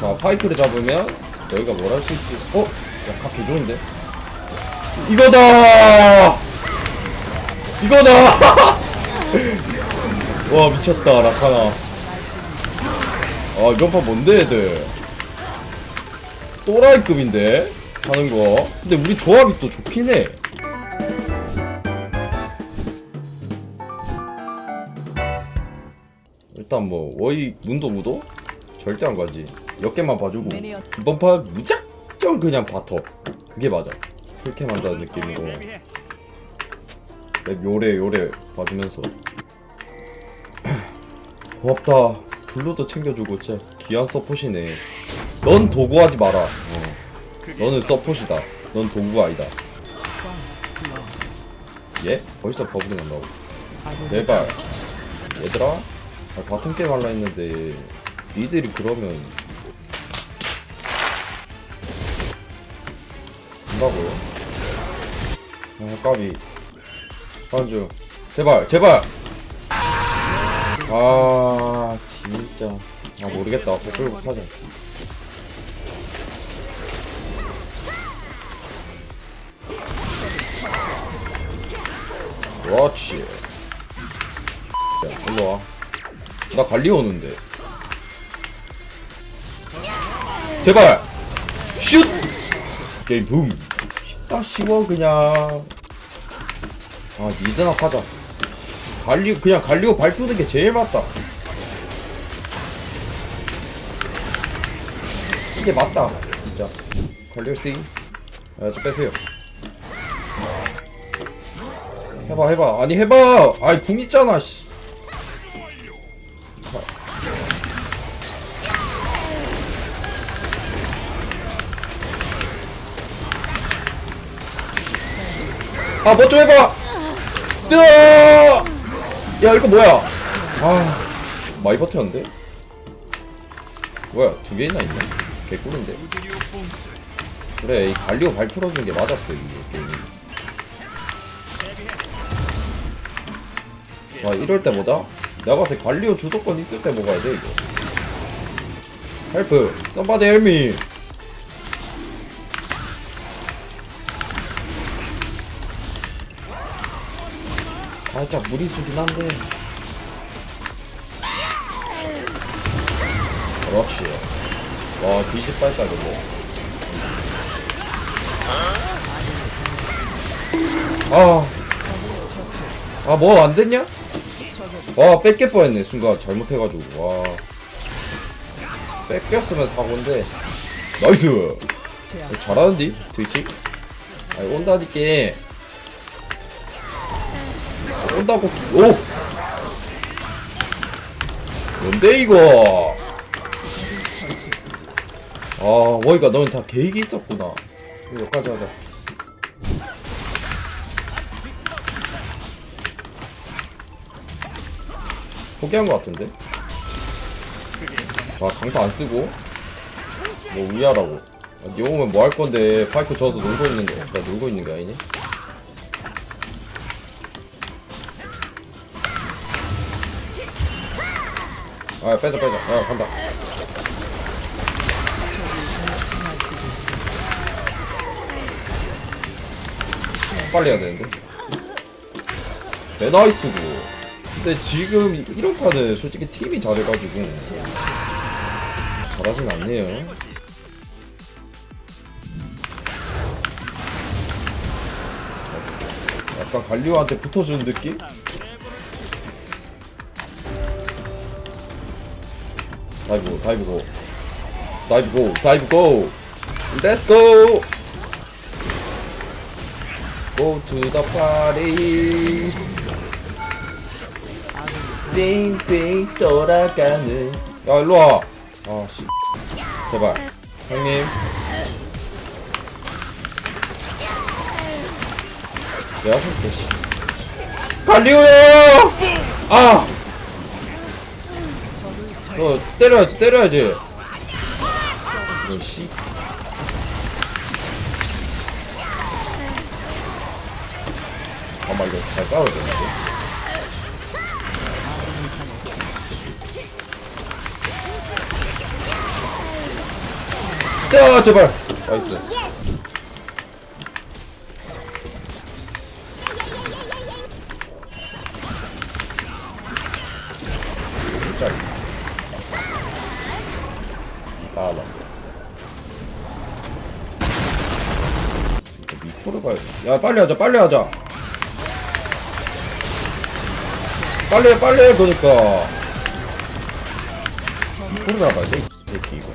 자 파이크를 잡으면 너희가 뭘 할 수 있지? 어? 야각 개좋은데? 이거다! 이거다! 와 미쳤다 라카나. 아 이번 판 뭔데 애들? 또라이급인데? 하는 거. 근데 우리 조합이 또 좋긴 해. 일단 뭐 워이 문도 무도? 절대 안 가지 몇 개만 봐주고 이번 판 무작정 그냥 바텀 그게 맞아. 풀캠 한다는 느낌으로. 랩 요래 요래 봐주면서. 고맙다. 블루도 챙겨주고 진짜 귀한 서폿이네. 넌 도구하지 마라. 어. 너는 서폿이다. 넌 도구가 아니다. 예? 벌써 버블이 난다고? 제발. 얘들아. 아, 같은 게임 할라 했는데 니들이 그러면 된다고요? 아 까비. 한주. 제발 제발! 아 진짜. 아 모르겠다. 댓글 하자. 그렇지. 야 일로와. 나 관리 오는데. 제발! 슛! 게임 붐 쉽다 쉬워 그냥. 아 미드나 하자. 갈리 그냥 갈리오 발표는 게 제일 맞다. 이게 맞다 진짜. 갈리오 씨 아좀 빼세요. 해봐 해봐. 아니 해봐! 아이 궁 있잖아 씨 아, 뭐 좀 해봐! 뜨어! 야, 이거 뭐야? 아, 많이 버텼는데? 뭐야, 두 개나 있네? 개꿀인데? 그래, 이 갈리오 발 풀어준 게 맞았어, 이 게임이. 와, 이럴 때 뭐다? 내가 봤을 때 갈리오 주도권 있을 때 먹어야 돼, 이거. 헬프, help me! 살짝 무리수긴 한데. 그렇지. 와 근데 아아 뭐 안됐냐? 와 뺏길 뻔했네 순간. 잘못해가지고. 와. 뺏겼으면 사고인데. 나이스! 어, 잘하는디 트위치? 아니 온다니께 온다고 오! 뭔데 이거? 아 워이가 너는 다 계획이 있었구나. 여기까지 하자. 포기한 것 같은데? 아 강타 안 쓰고? 뭐 위하라고. 아, 니 오면 뭐 할 건데? 파이크 저어서 놀고 있는데 나 놀고 있는 게 아니니? 아 빼자 빼자. 아 간다. 빨리 해야 되는데. 네 나이스고 근데 지금 이런 판은 솔직히 팀이 잘해가지고 잘하진 않네요. 약간 갈리오한테 붙어주는 느낌? 다이브 다이브 고. 다이브 고 다이브 고. Let's go. Go to 띵띵 돌아가는. 야 일로와. 아씨. 제발. 형님. 내가 살게 씨. 갈리오요! 아 너 때려야지 때려야지. 너씨 잠깐만 이거 잘 싸워야 되는데? 자 제발. 나이스 빨리 하자 빨리 하자. 빨리 해 빨리 해 그러니까. 밑으로 가봐야 돼이 새끼 이거.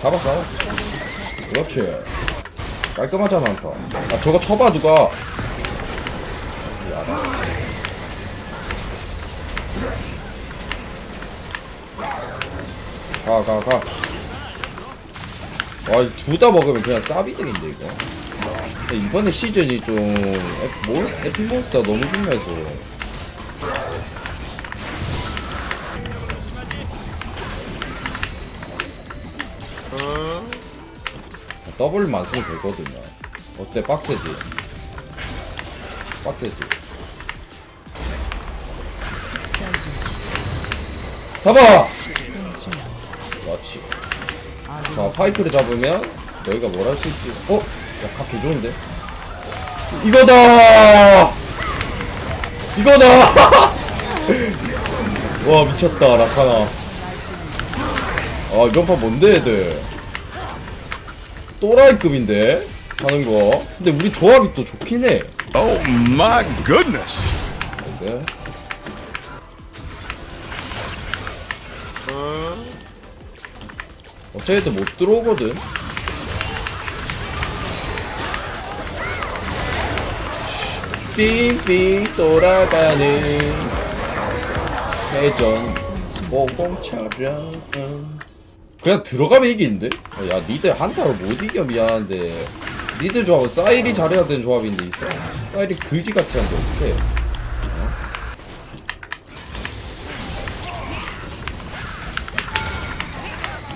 잡았어 그렇지. 깔끔하잖아 안타 아 저거 쳐봐 누가. 미안하 가가가 와둘 다 먹으면 그냥 싸비등인데 이거 근데 이번에 시즌이 좀 에, 뭘? 에피몬스터 너무 중요해서 더블만 쓰면 되거든요 어때 빡세지? 빡세지 잡아! 그렇지 자 파이크를 잡으면 너희가 뭘 할 수 있지 어? 야, 각 개좋은데? 이거다! 이거다! 와 미쳤다 라카나 아 이번 판 뭔데 애들 또라이급인데 하는 거 근데 우리 조합이 또 좋긴 해 Oh my goodness. 나이스 어차피 못 들어오거든. 빙빙 돌아가는 회전. 모공처럼 그냥 들어가면 이기는데? 어, 야 니들 한타로 못 이겨 미안한데. 니들 조합은 사일이 잘해야 되는 조합인데 이 사- 사일이 그지같이 한데 어떡해.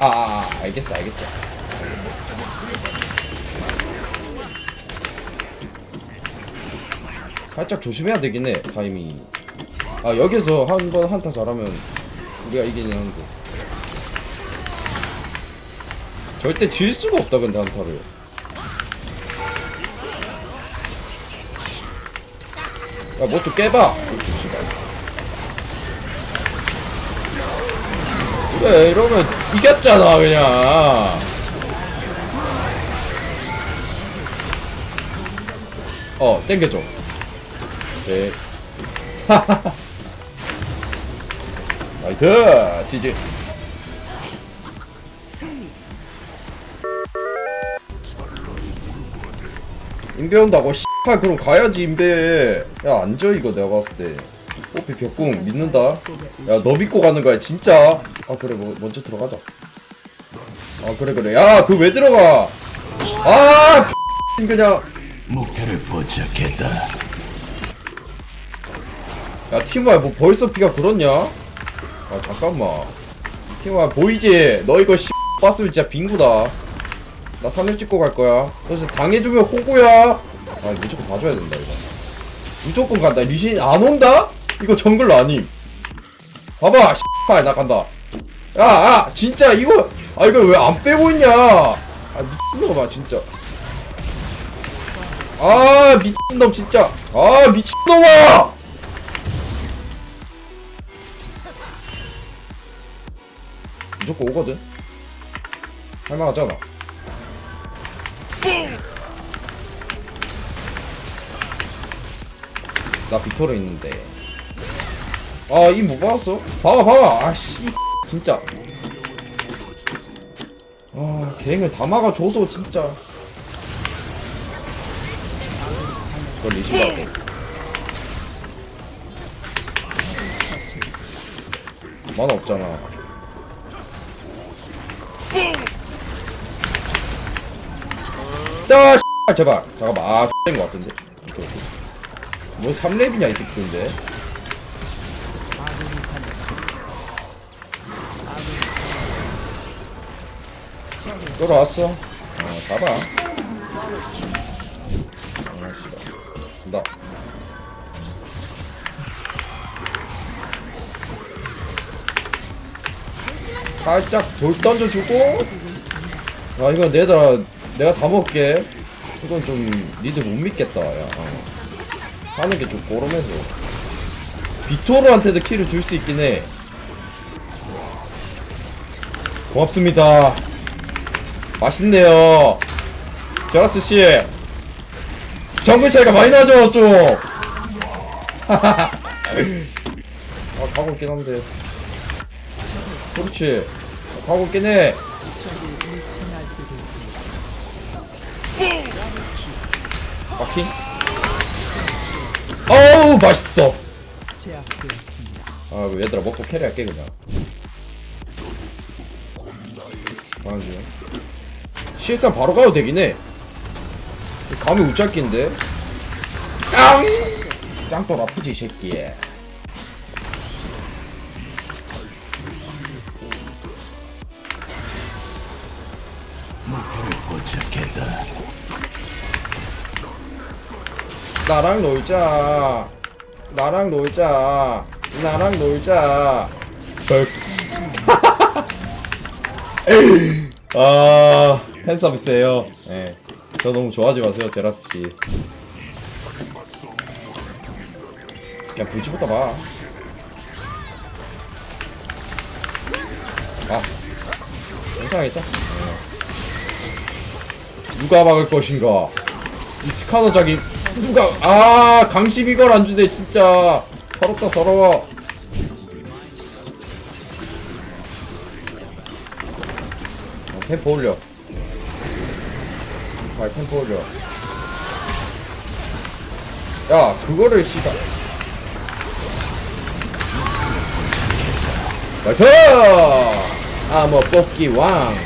아, 아, 아 알겠어 알겠어 살짝 조심해야 되긴 해 타이밍이. 아 여기서 한 번 한타 잘하면 우리가 이기긴 하는데 절대 질 수가 없다 근데 한타를. 야뭐 좀 깨봐 그래 이러면 이겼잖아 그냥. 어 땡겨줘. 오케이 나이스 지지. 인베 온다고 씨발 그럼 가야지 인베 야 앉아 이거 내가 봤을 때 뽀삐 벽궁 믿는다. 야 너 믿고 가는 거야 진짜. 아 그래 뭐, 먼저 들어가자. 아 그래 그래. 야 그 왜 들어가? 아 그냥. 목표를 포착했다. 야 티모야 뭐 벌써 피가 그렇냐? 아 잠깐만. 티모야 보이지? 너 이거 씨 봤으면 진짜 빙구다. 나 사진 찍고 갈 거야. 그래서 당해주면 호구야. 아 무조건 봐줘야 된다 이거. 무조건 간다. 리신 안 온다? 이거 정글로 아님. 봐봐 씨발 나 간다. 야, 아 진짜 이거 아 이거 왜 안 빼고 있냐? 아 미친놈아 진짜. 아 미친놈 진짜. 아 미친놈아! 무조건 오거든? 할만하잖아? 나 빅토르 있는데 아 이 못 받았어 봐봐 봐봐 아 씨 진짜 아 갱을 다 막아줘도 진짜 그걸 리신다고 만화 없잖아 야, 씨, 제발. 잠깐만. 아, X인 것 같은데. 뭐 3렙이냐, 이 새끼인데. 돌아왔어. 어, 가봐. 나. 살짝 돌 던져주고 아 이거 내가 내가 다 먹게 이건 좀 니들 못 믿겠다 야 어. 하는 게좀 꼬름해서 비토르한테도 키를 줄 수 있긴 해 고맙습니다 맛있네요. 제라스씨. 정글 차이가 많이 나죠 좀. 아 가고 있긴 한데. 그렇지. 가고 있긴 해. 마킹? 어우 맛있어. 아 얘들아 먹고 캐리할게 그냥. 아주 실상 바로 가도 되긴 해. 감이 우짤긴데. 깡! 짱돌 아프지 이 새끼. 나랑 놀자. 나랑 놀자. 나랑 놀자. 덜 아, 팬 서비스예요. 예. 저 너무 좋아하지 마세요, 제라스 씨. 그냥 불치부터 봐. 아, 괜찮겠죠? 예. 누가 막을 것인가? 이 스카너 자기 누가 아 강심 이걸 안 주네 진짜 서럽다 서러워. 어, 템포 올려. 아, 템포 올려. 야, 그거를 씨가. 나이스! 아, 뭐, 뽑기 왕.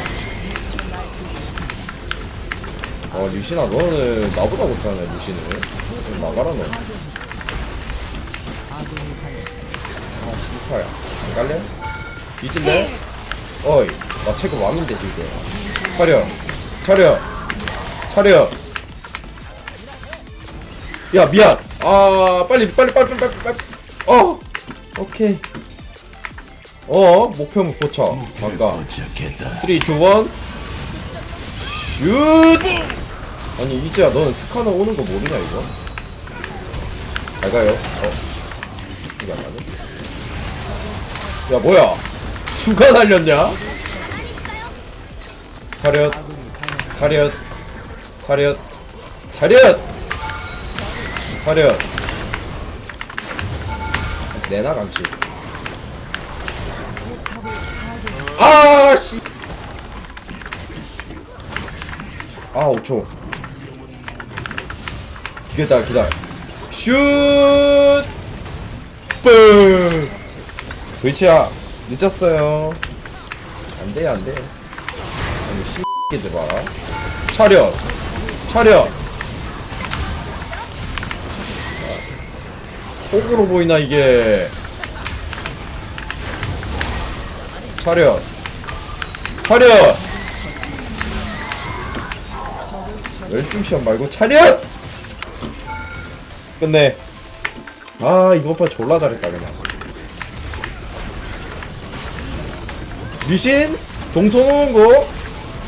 어, 리신아, 너는 나보다 못하네, 리신을. 좀 나가라, 너. 아, 씨파야. 안 갈래? 뒤질래? 어이, 나 체급 왕인데, 지금. 차려. 차려. 차려. 야, 미안. 아, 빨리, 빨리, 빨리, 빨리, 빨리, 빨리. 어! 오케이. 어, 목표물 포착. 포착했다. 3, 2, 1. 슛! 아니, 이제야, 넌 스카너 오는 거 모르냐, 이거? 잘 가요. 어. 이거 안 가네? 야, 뭐야? 누가 날렸냐? 차렷. 차렷. 차렷. 차렷! 차렷. 내나, 감시. 아, 씨. 아, 5초. 기다려, 기다려. 슛! 뿡! 도이치야, 늦었어요. 안 돼, 안 돼. 아니, 씨끼들 봐라. 차렷! 차렷! 호구로 보이나, 이게. 차렷! 차렷! 열중 시험 말고 차렷! 끝내. 아, 봐 졸라 잘했다, 그냥. 리신? 동선 오는 거?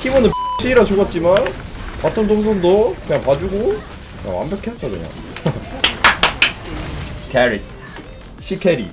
팀원은 X이라 죽었지만, 바텀 동선도 그냥 봐주고, 그냥 완벽했어, 그냥. 캐리. 시캐리.